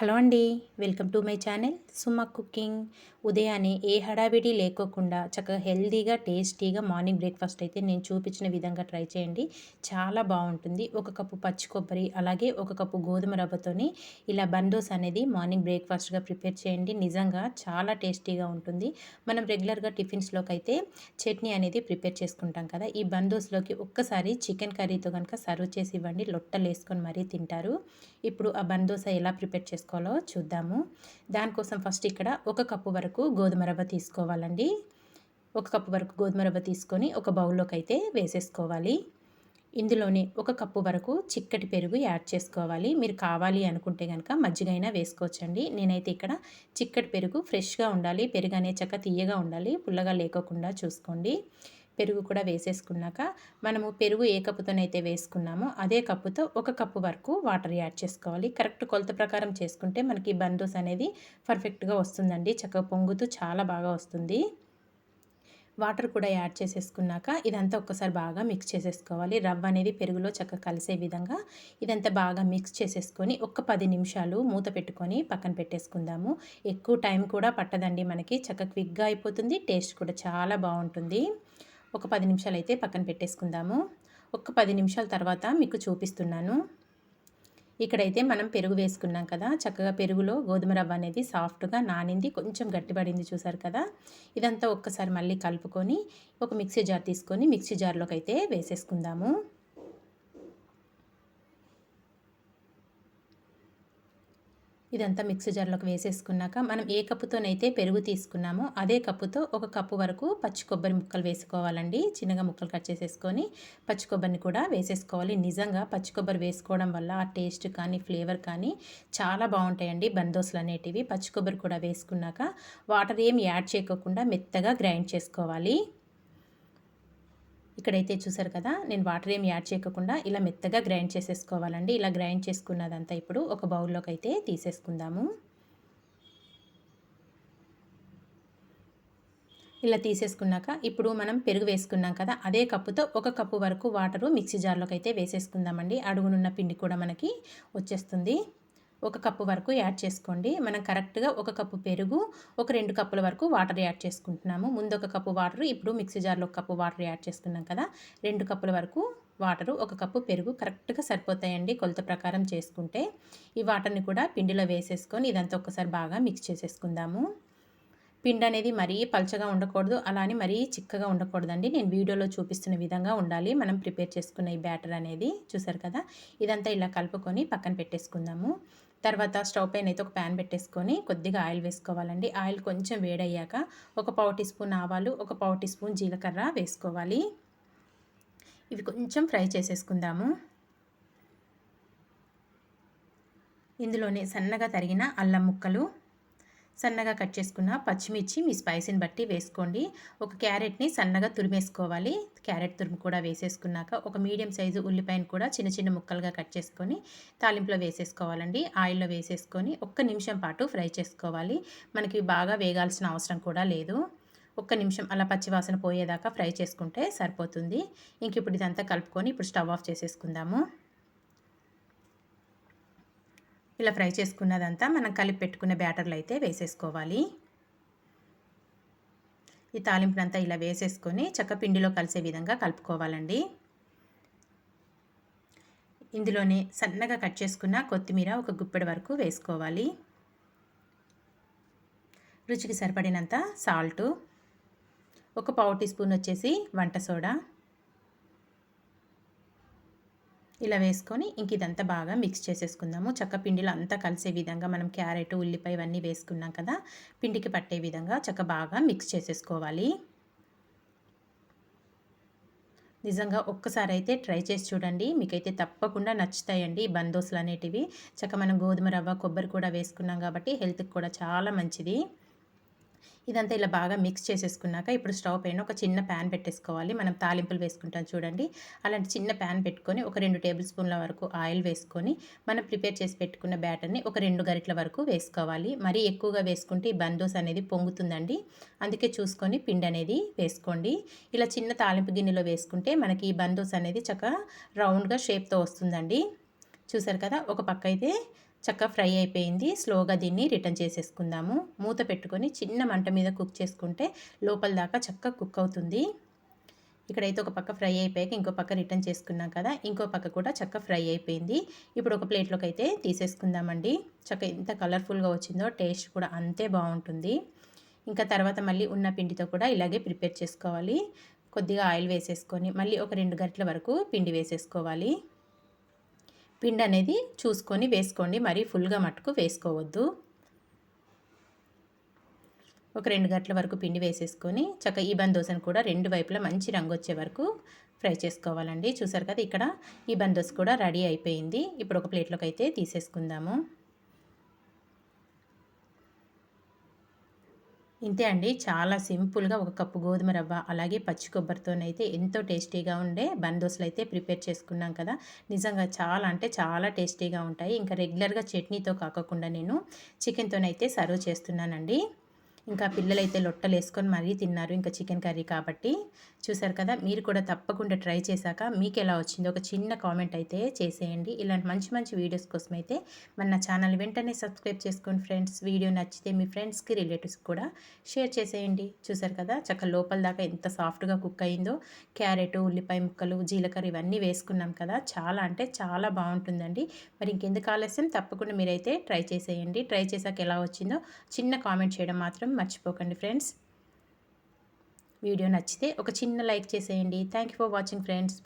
Hello అండి welcome to my channel Suma cooking. ఉదయాన్నే ఏ హడావిడి లేకోకుండా చక్కగా హెల్దీగా టేస్టీగా మార్నింగ్ బ్రేక్ఫాస్ట్ అయితే నేను చూపించిన విధంగా ట్రై చేయండి. చాలా బాగుంటుంది. ఒక కప్పు పచ్చి కొబ్బరి అలాగే ఒక కప్పు గోధుమ రవ్వతోని ఇలా బందోస్ అనేది మార్నింగ్ బ్రేక్ఫాస్ట్గా ప్రిపేర్ చేయండి. నిజంగా చాలా టేస్టీగా ఉంటుంది. మనం రెగ్యులర్గా టిఫిన్స్లోకి అయితే చట్నీ అనేది ప్రిపేర్ చేసుకుంటాం కదా ఈ బందోస్లోకి ఒక్కసారి చికెన్ కర్రీతో కనుక సర్వ్ చేసి ఇవ్వండి. లొట్టలు వేసుకొని మరీ తింటారు. ఇప్పుడు ఆ బందోస ఎలా ప్రిపేర్ చేసుకోవాలో చూద్దాము. దానికోసం ఫస్ట్ ఇక్కడ ఒక కప్పు వరకు గోధుమ రవ్వ తీసుకోవాలండి. ఒక కప్పు వరకు గోధుమ రవ్వ తీసుకొని ఒక బౌల్లోకి అయితే వేసేసుకోవాలి. ఇందులోనే ఒక కప్పు వరకు చిక్కటి పెరుగు యాడ్ చేసుకోవాలి. మీరు కావాలి అనుకుంటే కనుక మజ్జిగైనా వేసుకోవచ్చండి. నేనైతే ఇక్కడ చిక్కటి పెరుగు ఫ్రెష్గా ఉండాలి. పెరుగు అనే చక్క తీయగా ఉండాలి. పుల్లగా లేకోకుండా చూసుకోండి. పెరుగు కూడా వేసేసుకున్నాక మనము పెరుగు ఏ కప్పుతోనైతే వేసుకున్నామో అదే కప్పుతో ఒక కప్పు వరకు వాటర్ యాడ్ చేసుకోవాలి. కరెక్ట్ కొలత ప్రకారం చేసుకుంటే మనకి బందోస్ అనేది పర్ఫెక్ట్గా వస్తుందండి. చక్కగా పొంగుతూ చాలా బాగా వస్తుంది. వాటర్ కూడా యాడ్ చేసేసుకున్నాక ఇదంతా ఒక్కసారి బాగా మిక్స్ చేసేసుకోవాలి. రవ్వ అనేది పెరుగులో చక్కగా కలిసే విధంగా ఇదంతా బాగా మిక్స్ చేసేసుకొని ఒక్క పది నిమిషాలు మూత పెట్టుకొని పక్కన పెట్టేసుకుందాము. ఎక్కువ టైం కూడా పట్టదండి మనకి. చక్కగా క్విక్గా అయిపోతుంది. టేస్ట్ కూడా చాలా బాగుంటుంది. ఒక పది నిమిషాలు అయితే పక్కన పెట్టేసుకుందాము. ఒక పది నిమిషాల తర్వాత మీకు చూపిస్తున్నాను. ఇక్కడైతే మనం పెరుగు వేసుకున్నాం కదా చక్కగా పెరుగులో గోధుమ రవ్వ అనేది సాఫ్ట్గా నానింది కొంచెం గట్టిపడింది చూసారు కదా. ఇదంతా ఒక్కసారి మళ్ళీ కలుపుకొని ఒక మిక్సీ జార్ తీసుకొని మిక్సీ జార్లోకి అయితే వేసేసుకుందాము. ఇదంతా మిక్సీ జార్లోకి వేసేసుకున్నాక మనం ఏ కప్పుతోనైతే పెరుగు తీసుకున్నామో అదే కప్పుతో ఒక కప్పు వరకు పచ్చి కొబ్బరి ముక్కలు వేసుకోవాలండి. చిన్నగా ముక్కలు కట్ చేసేసుకొని పచ్చి కొబ్బరిని కూడా వేసేసుకోవాలి. నిజంగా పచ్చి కొబ్బరి వేసుకోవడం వల్ల ఆ టేస్ట్ కానీ ఫ్లేవర్ కానీ చాలా బాగుంటాయండి బందోసులు అనేటివి. పచ్చి కొబ్బరి కూడా వేసుకున్నాక వాటర్ ఏం యాడ్ చేయకోకుండా మెత్తగా గ్రైండ్ చేసుకోవాలి. ఇక్కడైతే చూసారు కదా నేను వాటర్ ఏమి యాడ్ చేయకుండా ఇలా మెత్తగా గ్రైండ్ చేసేసుకోవాలండి. ఇలా గ్రైండ్ చేసుకున్నదంతా ఇప్పుడు ఒక బౌల్లోకి అయితే తీసేసుకుందాము. ఇలా తీసేసుకున్నాక ఇప్పుడు మనం పెరుగు వేసుకున్నాం కదా అదే కప్పుతో ఒక కప్పు వరకు వాటరు మిక్సీ జార్లోకి అయితే వేసేసుకుందామండి. అడుగునున్న పిండి కూడా మనకి వచ్చేస్తుంది. ఒక కప్పు వరకు యాడ్ చేసుకోండి. మనం కరెక్ట్గా ఒక కప్పు పెరుగు ఒక రెండు కప్పుల వరకు వాటర్ యాడ్ చేసుకుంటున్నాము. ముందు ఒక కప్పు వాటర్ ఇప్పుడు మిక్సీ జార్లో ఒక కప్పు వాటర్ యాడ్ చేసుకున్నాం కదా రెండు కప్పుల వరకు వాటరు ఒక కప్పు పెరుగు కరెక్ట్గా సరిపోతాయండి కొలత ప్రకారం చేసుకుంటే. ఈ వాటర్ని కూడా పిండిలో వేసేసుకొని ఇదంతా ఒకసారి బాగా మిక్స్ చేసేసుకుందాము. పిండి అనేది మరీ పల్చగా ఉండకూడదు అలానే మరీ చిక్కగా ఉండకూడదండి. నేను వీడియోలో చూపిస్తున్న విధంగా ఉండాలి. మనం ప్రిపేర్ చేసుకున్న ఈ బ్యాటర్ అనేది చూసారు కదా? ఇదంతా ఇలా కలుపుకొని పక్కన పెట్టేసుకుందాము. తర్వాత స్టవ్ పైన అయితే ఒక ప్యాన్ పెట్టేసుకొని కొద్దిగా ఆయిల్ వేసుకోవాలండి. ఆయిల్ కొంచెం వేడయ్యాక ఒక పావు టీ స్పూన్ ఆవాలు ఒక పావు టీ స్పూన్ జీలకర్ర వేసుకోవాలి. ఇవి కొంచెం ఫ్రై చేసేసుకుందాము. ఇందులోనే సన్నగా తరిగిన అల్లం ముక్కలు సన్నగా కట్ చేసుకున్న పచ్చిమిర్చి మీ స్పైసీని బట్టి వేసుకోండి. ఒక క్యారెట్ని సన్నగా తురిమేసుకోవాలి. క్యారెట్ తురుము కూడా వేసేసుకున్నాక ఒక మీడియం సైజు ఉల్లిపాయను కూడా చిన్న చిన్న ముక్కలుగా కట్ చేసుకొని తాలింపులో వేసేసుకోవాలండి. ఆయిల్లో వేసేసుకొని ఒక్క నిమిషం పాటు ఫ్రై చేసుకోవాలి. మనకి బాగా వేగాల్సిన అవసరం కూడా లేదు. ఒక్క నిమిషం అలా పచ్చివాసన పోయేదాకా ఫ్రై చేసుకుంటే సరిపోతుంది. ఇంక ఇప్పుడు ఇదంతా కలుపుకొని ఇప్పుడు స్టవ్ ఆఫ్ చేసేసుకుందాము. ఇలా ఫ్రై చేసుకున్నదంతా మనం కలిపి పెట్టుకున్న బ్యాటర్లు అయితే వేసేసుకోవాలి. ఈ తాలింపునంతా ఇలా వేసేసుకొని చక్క పిండిలో కలిసే విధంగా కలుపుకోవాలండి. ఇందులోనే సన్నగా కట్ చేసుకున్న కొత్తిమీర ఒక గుప్పెడు వరకు వేసుకోవాలి. రుచికి సరిపడినంత సాల్టు ఒక పావు టీ స్పూన్ వచ్చేసి వంట సోడా ఇలా వేసుకొని ఇంక ఇదంతా బాగా మిక్స్ చేసేసుకుందాము. చక్క పిండిలో అంతా కలిసే విధంగా మనం క్యారెట్ ఉల్లిపాయ ఇవన్నీ వేసుకున్నాం కదా పిండికి పట్టే విధంగా చక్క బాగా మిక్స్ చేసేసుకోవాలి. నిజంగా ఒక్కసారి అయితే ట్రై చేసి చూడండి. మీకైతే తప్పకుండా నచ్చుతాయండి ఈ బందోసులు అనేటివి. చక్క మనం గోధుమ రవ్వ కొబ్బరి కూడా వేసుకున్నాం కాబట్టి హెల్త్కి కూడా చాలా మంచిది. ఇదంతా ఇలా బాగా మిక్స్ చేసేసుకున్నాక ఇప్పుడు స్టవ్ పైన ఒక చిన్న ప్యాన్ పెట్టేసుకోవాలి. మనం తాలింపులు వేసుకుంటాం చూడండి. అలాంటి చిన్న ప్యాన్ పెట్టుకొని ఒక రెండు టేబుల్ స్పూన్ల వరకు ఆయిల్ వేసుకొని మనం ప్రిపేర్ చేసి పెట్టుకున్న బ్యాటర్ని ఒక రెండు గరిటల వరకు వేసుకోవాలి. మరీ ఎక్కువగా వేసుకుంటే ఈ బందోస్ అనేది పొంగుతుందండి. అందుకే చూసుకొని పిండి అనేది వేసుకోండి. ఇలా చిన్న తాలింపు గిన్నెలో వేసుకుంటే మనకి ఈ బందోస్ అనేది చక్కగా రౌండ్గా షేప్తో వస్తుందండి. చూసారు కదా? ఒక పక్క అయితే చక్కగా ఫ్రై అయిపోయింది. స్లోగా దీన్ని రిటర్న్ చేసేసుకుందాము. మూత పెట్టుకొని చిన్న మంట మీద కుక్ చేసుకుంటే లోపల దాకా చక్కగా కుక్ అవుతుంది. ఇక్కడైతే ఒక పక్క ఫ్రై అయిపోయాక ఇంకో పక్క రిటర్న్ చేసుకున్నాం కదా ఇంకో పక్క కూడా చక్క ఫ్రై అయిపోయింది. ఇప్పుడు ఒక ప్లేట్లోకి అయితే తీసేసుకుందామండి. చక్క ఎంత కలర్ఫుల్గా వచ్చిందో టేస్ట్ కూడా అంతే బాగుంటుంది. ఇంకా తర్వాత మళ్ళీ ఉన్న పిండితో కూడా ఇలాగే ప్రిపేర్ చేసుకోవాలి. కొద్దిగా ఆయిల్ వేసేసుకొని మళ్ళీ ఒక రెండు గంటల వరకు పిండి వేసేసుకోవాలి. పిండి అనేది చూసుకొని వేసుకోండి. మరీ ఫుల్గా మట్టుకు వేసుకోవద్దు. ఒక రెండు గంటల వరకు పిండి వేసేసుకొని చక్క ఈ బందోసను కూడా రెండు వైపులా మంచి రంగు వచ్చే వరకు ఫ్రై చేసుకోవాలండి. చూసారు కదా ఇక్కడ ఈ బందోస్ కూడా రెడీ అయిపోయింది. ఇప్పుడు ఒక ప్లేట్లోకి అయితే తీసేసుకుందాము. ఇంతే అండి. చాలా సింపుల్గా ఒక కప్పు గోధుమ రవ్వ అలాగే పచ్చి కొబ్బరితోనైతే ఎంతో టేస్టీగా ఉండే బందోసులు అయితే ప్రిపేర్ చేసుకున్నాం కదా. నిజంగా చాలా అంటే చాలా టేస్టీగా ఉంటాయి. ఇంకా రెగ్యులర్గా చట్నీతో కాకుండా నేను చికెన్తోనైతే సర్వ్ చేస్తున్నానండి. ఇంకా పిల్లలైతే లొట్టలు వేసుకొని మరీ తిన్నారు ఇంకా చికెన్ కర్రీ కాబట్టి. చూసారు కదా మీరు కూడా తప్పకుండా ట్రై చేశాక మీకు ఎలా వచ్చిందో ఒక చిన్న కామెంట్ అయితే చేసేయండి. ఇలాంటి మంచి మంచి వీడియోస్ కోసం అయితే మన ఛానల్ వెంటనే సబ్స్క్రైబ్ చేసుకోండి ఫ్రెండ్స్ వీడియో నచ్చితే మీ ఫ్రెండ్స్కి రిలేటివ్స్కి కూడా షేర్ చేసేయండి. చూసారు కదా చక్క లోపల దాకా ఎంత సాఫ్ట్గా కుక్ అయిందో. క్యారెట్ ఉల్లిపాయ ముక్కలు జీలకర్ర ఇవన్నీ వేసుకున్నాం కదా చాలా అంటే చాలా బాగుంటుందండి. మరి ఇంకెందుకు ఆలస్యం? తప్పకుండా మీరైతే ట్రై చేసేయండి. ట్రై చేశాక ఎలా వచ్చిందో చిన్న కామెంట్ చేయడం మాత్రం మర్చిపోకండి ఫ్రెండ్స్. వీడియో నచ్చితే ఒక చిన్న లైక్ చేసేయండి. Thank you for watching friends